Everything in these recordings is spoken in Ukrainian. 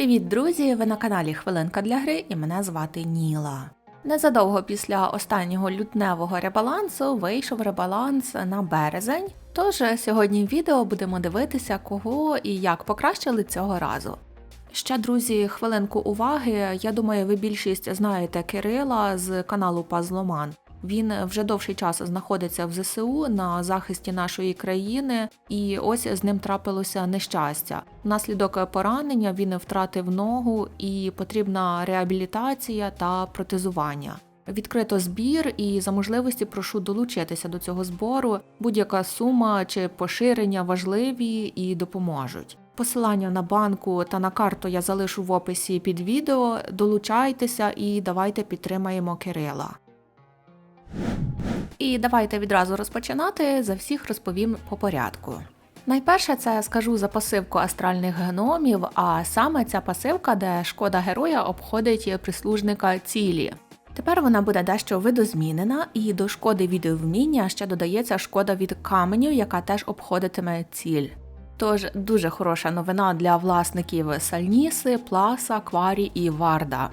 Привіт, друзі! Ви на каналі Хвилинка для гри і мене звати Ніла. Незадовго після останнього лютневого ребалансу вийшов ребаланс на березень. Тож сьогодні в відео будемо дивитися, кого і як покращили цього разу. Ще, друзі, хвилинку уваги. Я думаю, ви більшість знаєте Кирила з каналу Пазломан. Він вже довший час знаходиться в ЗСУ на захисті нашої країни, і ось з ним трапилося нещастя. Внаслідок поранення він втратив ногу, і потрібна реабілітація та протезування. Відкрито збір і за можливості прошу долучитися до цього збору. Будь-яка сума чи поширення важливі і допоможуть. Посилання на банку та на карту я залишу в описі під відео. Долучайтеся і давайте підтримаємо Кирила. І давайте відразу розпочинати. За всіх розповім по порядку. Найперше це скажу за пасивку астральних гномів, а саме ця пасивка, де шкода героя обходить прислужника цілі. Тепер вона буде дещо видозмінена, і до шкоди від вміння ще додається шкода від каменю, яка теж обходитиме ціль. Тож дуже хороша новина для власників Сальніси, Пласа, Кварі і Варда.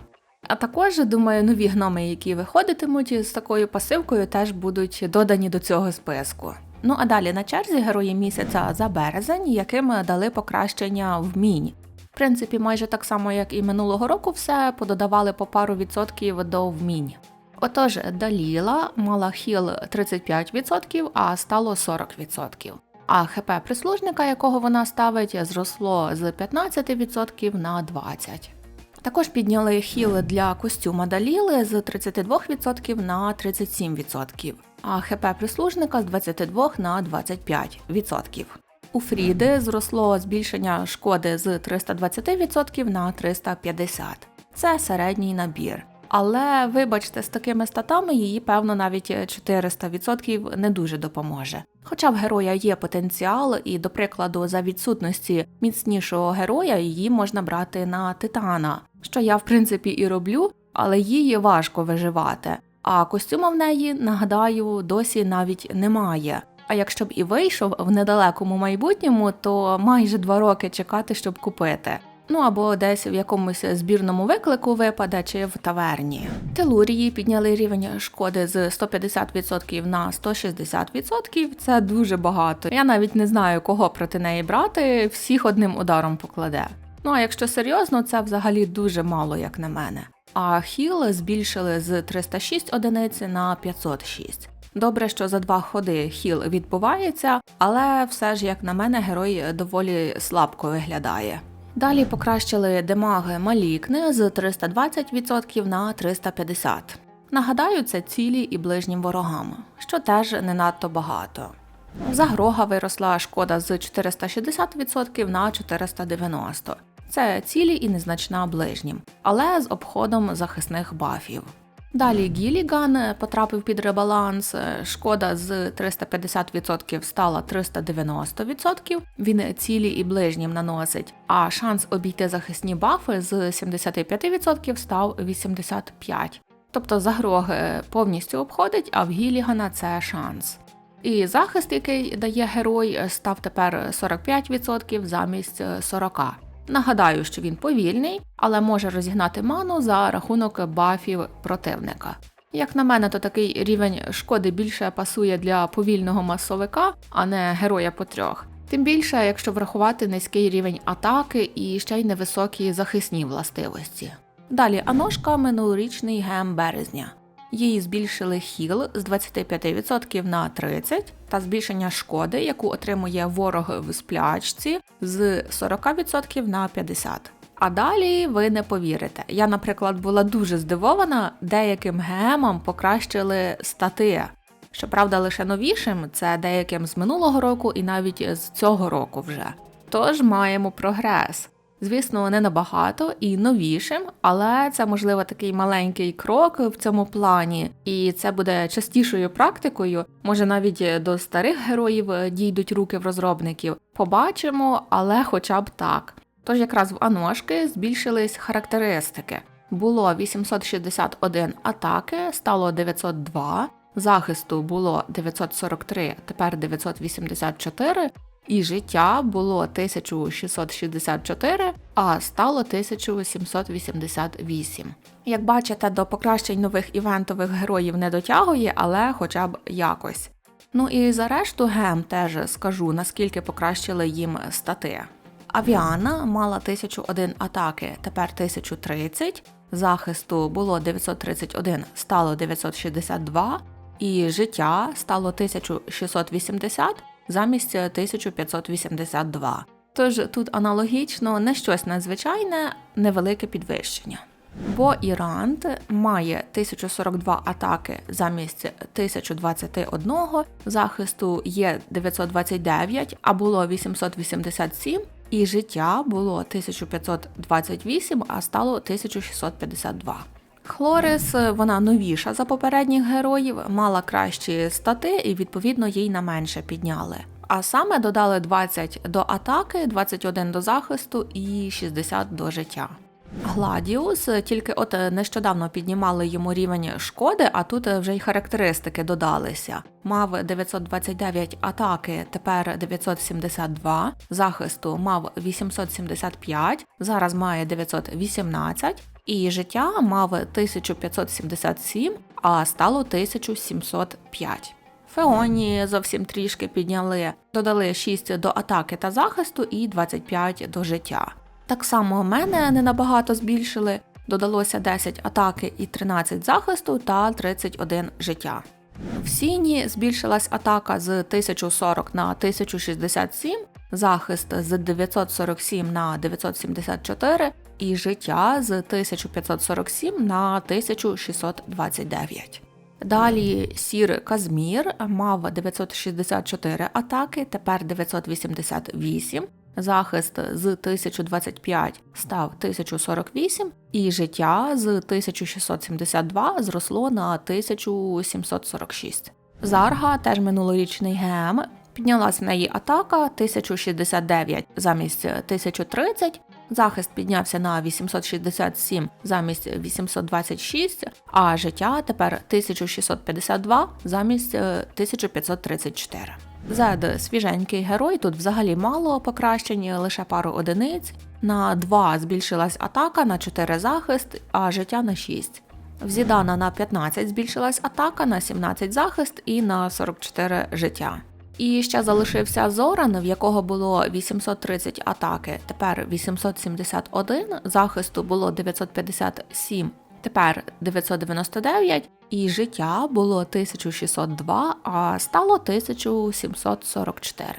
А також, думаю, нові гноми, які виходитимуть з такою пасивкою, теж будуть додані до цього списку. Ну а далі на черзі герої місяця за березень, яким дали покращення вмінь. В принципі, майже так само, як і минулого року, все пододавали по пару відсотків до вмінь. Отож, Даліла мала хіл 35%, а стало 40%. А ХП прислужника, якого вона ставить, зросло з 15% на 20%. Також підняли хіл для костюма Даліли з 32% на 37%, а ХП прислужника з 22 на 25%. У Фріди зросло збільшення шкоди з 320% на 350%. Це середній набір. Але вибачте, з такими статами її, певно, навіть 400% не дуже допоможе. Хоча в героя є потенціал, і, до прикладу, за відсутності міцнішого героя її можна брати на титана, що я в принципі і роблю, але її важко виживати. А костюма в неї, нагадаю, досі навіть немає. А якщо б і вийшов в недалекому майбутньому, то майже два роки чекати, щоб купити. Ну або десь в якомусь збірному виклику випаде чи в таверні. Телурії підняли рівень шкоди з 150% на 160%. Це дуже багато. Я навіть не знаю, кого проти неї брати, всіх одним ударом покладе. Ну а якщо серйозно, це взагалі дуже мало, як на мене. А хіл збільшили з 306 одиниць на 506. Добре, що за два ходи хіл відбувається, але все ж, як на мене, герой доволі слабко виглядає. Далі покращили демаги Малікни з 320% на 350%. Нагадаю, це цілі і ближнім ворогам, що теж не надто багато. Загрога виросла шкода з 460% на 490%. Це цілі і незначна ближнім, але з обходом захисних бафів. Далі Гіліган потрапив під ребаланс. Шкода з 350% стала 390%. Він цілі і ближнім наносить. А шанс обійти захисні бафи з 75% став 85%. Тобто загроги повністю обходить, а в Гілігана це шанс. І захист, який дає герой, став тепер 45% замість 40%. Нагадаю, що він повільний, але може розігнати ману за рахунок бафів противника. Як на мене, то такий рівень шкоди більше пасує для повільного масовика, а не героя по трьох. Тим більше, якщо врахувати низький рівень атаки і ще й невисокі захисні властивості. Далі Аношка минулорічний гем березня. Її збільшили хіл з 25% на 30% та збільшення шкоди, яку отримує ворог в сплячці, з 40% на 50%. А далі ви не повірите. Я, наприклад, була дуже здивована, деяким гемам покращили стати. Щоправда, лише новішим, це деяким з минулого року і навіть з цього року вже. Тож маємо прогрес. Звісно, не набагато і новішим, але це можливо такий маленький крок в цьому плані, і це буде частішою практикою. Може навіть до старих героїв дійдуть руки в розробників. Побачимо, але хоча б так. Тож якраз в Аношки збільшились характеристики. Було 861 атаки, стало 902, захисту було 943, тепер 984, і життя було 1664, а стало 1788. Як бачите, до покращень нових івентових героїв не дотягує, але хоча б якось. Ну і за решту гем теж скажу, наскільки покращили їм стати. Авіана мала 1001 атаки, тепер 1030, захисту було 931, стало 962, і життя стало 1680 замість 1582. Тож тут аналогічно не щось надзвичайне, невелике підвищення. Бо Ірант має 1042 атаки замість 1021, захисту є 929, а було 887, і життя було 1528, а стало 1652. Хлорис, вона новіша за попередніх героїв, мала кращі стати і відповідно їй на менше підняли. А саме додали 20 до атаки, 21 до захисту і 60 до життя. Гладіус тільки от нещодавно піднімали йому рівень шкоди, а тут вже й характеристики додалися. Мав 929 атаки, тепер 972, захисту мав 875, зараз має 918, і життя мав 1577, а стало 1705. Феоні зовсім трішки підняли, додали 6 до атаки та захисту і 25 до життя. Так само мене не набагато збільшили, додалося 10 атаки і 13 захисту та 31 життя. В Сіні збільшилась атака з 1040 на 1067, захист з 947 на 974 і життя з 1547 на 1629. Далі Сір Казмір мав 964 атаки, тепер 988, захист з 1025 став 1048, і життя з 1672 зросло на 1746. Зарга, теж минулорічний ГМ, піднялась в неї атака 1069 замість 1030, захист піднявся на 867 замість 826, а життя тепер 1652 замість 1534. Зед свіженький герой, тут взагалі мало покращень, лише пару одиниць. На 2 збільшилась атака, на 4 захист, а життя на 6. В Зідана на 15 збільшилась атака, на 17 захист і на 44 життя. І ще залишився Зоран, в якого було 830 атаки, тепер 871, захисту було 957, тепер 999, і життя було 1602, а стало 1744.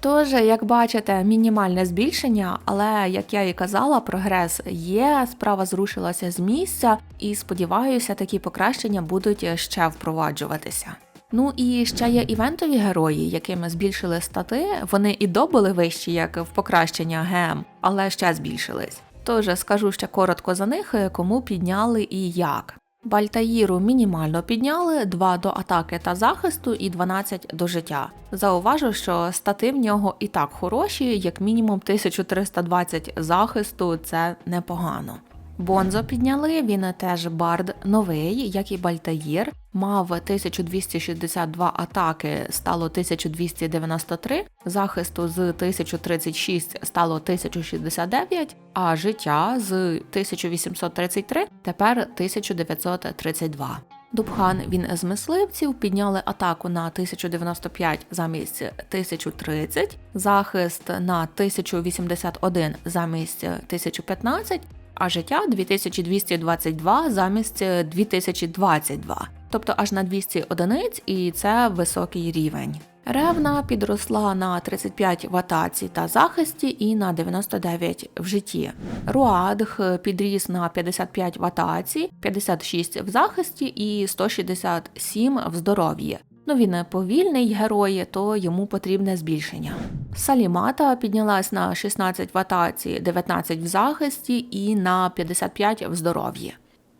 Тож, як бачите, мінімальне збільшення, але як я і казала, прогрес є, справа зрушилася з місця, і сподіваюся, такі покращення будуть ще впроваджуватися. Ну і ще є івентові герої, якими збільшили стати. Вони і до були вищі, як в покращення ГМ, але ще збільшились. Тож скажу ще коротко за них, кому підняли і як. Бальтаїру мінімально підняли 2 до атаки та захисту і 12 до життя. Зауважу, що стати в нього і так хороші, як мінімум 1320 захисту це непогано. Бонзо підняли, він теж бард новий, як і Бальтаїр, мав 1262 атаки, стало 1293, захисту з 1036 стало 1069, а життя з 1833 тепер 1932. Дубхан він з мисливців підняли атаку на 1095 замість 1030, захист на 1081 замість 1015, а життя 2222 замість 2022, тобто аж на 200 одиниць, і це високий рівень. Ревна підросла на 35 в атаці та захисті і на 99 в житті. Руадх підріс на 55 в атаці, 56 в захисті і 167 в здоров'ї. Ну він повільний герой, то йому потрібне збільшення. Салімата піднялась на 16 в атаці, 19 в захисті і на 55 в здоров'ї.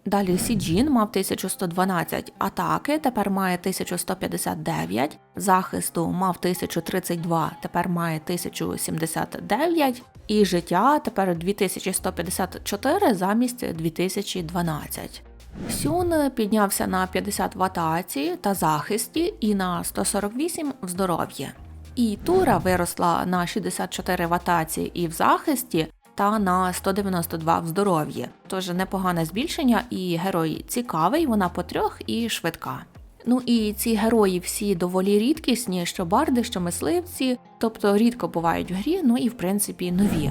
Далі Сіджін мав 1112 атаки, тепер має 1159, захисту мав 1032, тепер має 1079, і життя тепер 2154 замість 2012. Сюн піднявся на 50 в атаці та захисті і на 148 в здоров'ї. І Тура виросла на 64 в атаці і в захисті, та на 192 в здоров'ї. Тож непогане збільшення, і герой цікавий, вона по трьох і швидка. Ну і ці герої всі доволі рідкісні, що барди, що мисливці, тобто рідко бувають в грі, ну і в принципі нові.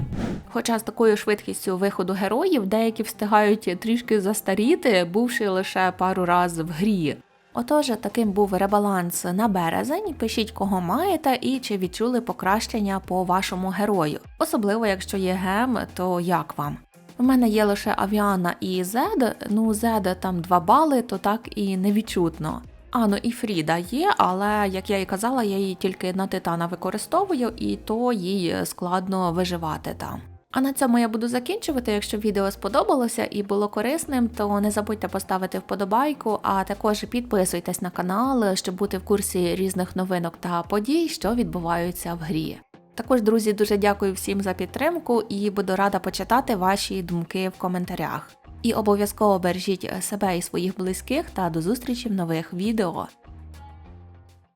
Хоча з такою швидкістю виходу героїв деякі встигають трішки застаріти, бувши лише пару разів в грі. Отож, таким був ребаланс на березень. Пишіть, кого маєте і чи відчули покращення по вашому герою. Особливо, якщо є гем, то як вам? У мене є лише Авіана і Зед. Ну, Зед там 2 бали, то так і невідчутно. Ну і Фріда є, але як я і казала, я її тільки на титана використовую, і то їй складно виживати там. А на цьому я буду закінчувати. Якщо відео сподобалося і було корисним, то не забудьте поставити вподобайку, а також підписуйтесь на канал, щоб бути в курсі різних новинок та подій, що відбуваються в грі. Також, друзі, дуже дякую всім за підтримку і буду рада почитати ваші думки в коментарях. І обов'язково бережіть себе і своїх близьких та до зустрічі в нових відео.